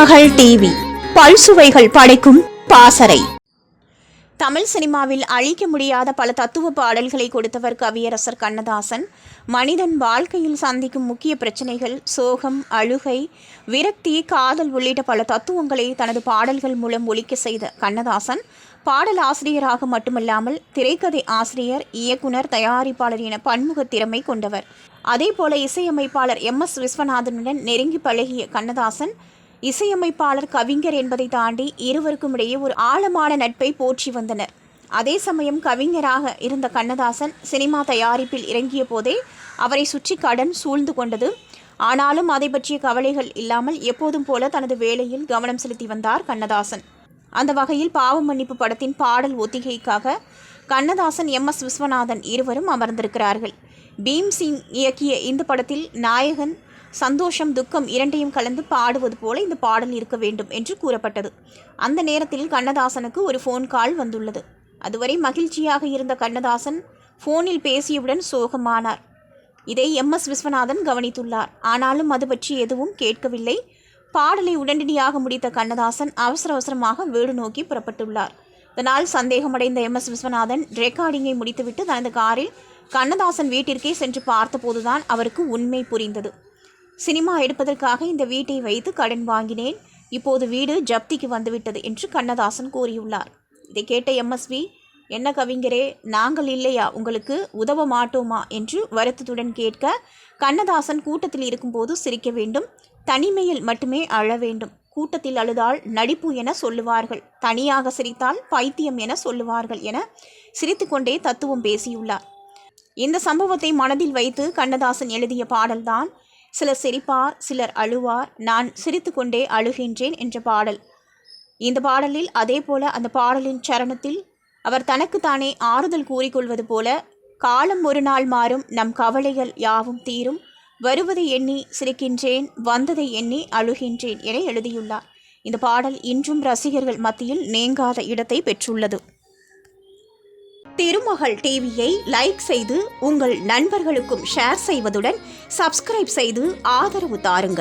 மகள் டிவி. பல்சுவைகள் படைக்கும் பாசறை. தமிழ் சினிமாவில் அழிக்க முடியாத பல தத்துவ பாடல்களை கொடுத்தவர் கவியரசர் கண்ணதாசன். மனிதன் வாழ்க்கையில் சந்திக்கும் முக்கிய பிரச்சனைகள் சோகம் அழுகை விரக்தி காதல் உள்ளிட்ட பல தத்துவங்களை தனது பாடல்கள் மூலம் ஒலிக்க செய்த கண்ணதாசன். பாடல் ஆசிரியராக மட்டுமல்லாமல் திரைக்கதை ஆசிரியர் இயக்குனர் தயாரிப்பாளர் என பன்முக திறமை கொண்டவர். அதேபோல இசையமைப்பாளர் எம் எஸ் விஸ்வநாதனுடன் நெருங்கி பழகிய கண்ணதாசன் இசையமைப்பாளர் கவிஞர் என்பதை தாண்டி இருவருக்கும் இடையே ஒரு ஆழமான நட்பை போற்றி வந்தனர். அதே சமயம் கவிஞராக இருந்த கண்ணதாசன் சினிமா தயாரிப்பில் இறங்கிய போதே அவரை சுற்றி கடன் சூழ்ந்து கொண்டது. ஆனாலும் அதை பற்றிய கவலைகள் இல்லாமல் எப்போதும் போல தனது வேலையில் கவனம் செலுத்தி வந்தார் கண்ணதாசன். அந்த வகையில் பாவ மன்னிப்பு படத்தின் பாடல் ஒத்திகைக்காக கண்ணதாசன் எம். எஸ். விஸ்வநாதன் இருவரும் அமர்ந்திருக்கிறார்கள். பீம் சிங் இயக்கிய இந்த படத்தில் நாயகன் சந்தோஷம் துக்கம் இரண்டையும் கலந்து பாடுவது போல இந்த பாடல் இருக்க வேண்டும் என்று கூறப்பட்டது. அந்த நேரத்தில் கண்ணதாசனுக்கு ஒரு ஃபோன் கால் வந்துள்ளது. அதுவரை மகிழ்ச்சியாக இருந்த கண்ணதாசன் ஃபோனில் பேசியவுடன் சோகமானார். இதை எம். எஸ். விஸ்வநாதன் கவனித்துள்ளார். ஆனாலும் அது பற்றி எதுவும் கேட்கவில்லை. பாடலை உடனடியாக முடித்த கண்ணதாசன் அவசர அவசரமாக வீடு நோக்கி புறப்பட்டுள்ளார். இதனால் சந்தேகமடைந்த எம். எஸ். விஸ்வநாதன் ரெக்கார்டிங்கை முடித்துவிட்டு தனது காரில் கண்ணதாசன் வீட்டிற்கே சென்று பார்த்தபோதுதான் அவருக்கு உண்மை புரிந்தது. சினிமா எடுப்பதற்காக இந்த வீட்டை வைத்து கடன் வாங்கினேன். இப்போது வீடு ஜப்திக்கு வந்துவிட்டது என்று கண்ணதாசன் கூறியுள்ளார். இதை கேட்ட எம்எஸ்வி என்ன கவிஞரே நாங்கள் இல்லையா? உங்களுக்கு உதவ மாட்டோமா? என்று வருத்தத்துடன் கேட்க கண்ணதாசன் கூட்டத்தில் இருக்கும்போது சிரிக்க வேண்டும். தனிமையில் மட்டுமே அழ வேண்டும். கூட்டத்தில் அழுதால் நடிப்பு என சொல்லுவார்கள். தனியாக சிரித்தால் பைத்தியம் என சொல்லுவார்கள் என சிரித்துக்கொண்டே தத்துவம் பேசியுள்ளார். இந்த சம்பவத்தை மனதில் வைத்து கண்ணதாசன் எழுதிய பாடல்தான் சிலர் சிரிப்பார் சிலர் அழுவார் நான் சிரித்துக்கொண்டே அழுகின்றேன் என்ற பாடல். இந்த பாடலில் அதே போல அந்த பாடலின் சரணத்தில் அவர் தனக்குத்தானே ஆறுதல் கூறிக்கொள்வது போல காலம் ஒரு நாள் மாறும் நம் கவலைகள் யாவும் தீரும். வருவதை எண்ணி சிரிக்கின்றேன் வந்ததை எண்ணி அழுகின்றேன் என எழுதியுள்ளார். இந்த பாடல் இன்றும் ரசிகர்கள் மத்தியில் நீங்காத இடத்தை பெற்றுள்ளது. திருமகள் டிவியை லைக் செய்து உங்கள் நண்பர்களுக்கும் ஷேர் செய்வதுடன் சப்ஸ்கிரைப் செய்து ஆதரவு தாருங்கள்.